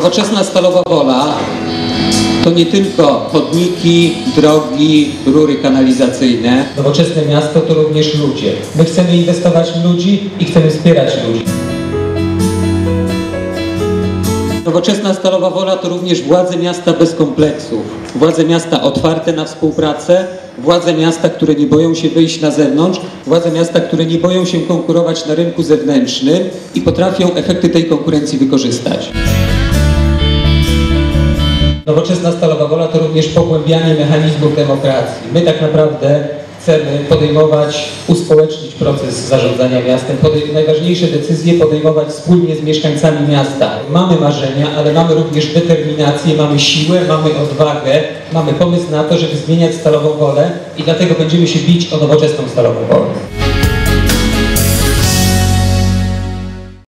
Nowoczesna Stalowa Wola to nie tylko chodniki, drogi, rury kanalizacyjne. Nowoczesne miasto to również ludzie. My chcemy inwestować w ludzi i chcemy wspierać ludzi. Nowoczesna Stalowa Wola to również władze miasta bez kompleksów. Władze miasta otwarte na współpracę, władze miasta, które nie boją się wyjść na zewnątrz, władze miasta, które nie boją się konkurować na rynku zewnętrznym i potrafią efekty tej konkurencji wykorzystać. Nowoczesna Stalowa Wola to również pogłębianie mechanizmów demokracji. My tak naprawdę chcemy podejmować, uspołecznić proces zarządzania miastem, podej- najważniejsze decyzje podejmować wspólnie z mieszkańcami miasta. Mamy marzenia, ale mamy również determinację, mamy siłę, mamy odwagę, mamy pomysł na to, żeby zmieniać Stalową Wolę i dlatego będziemy się bić o nowoczesną Stalową Wolę.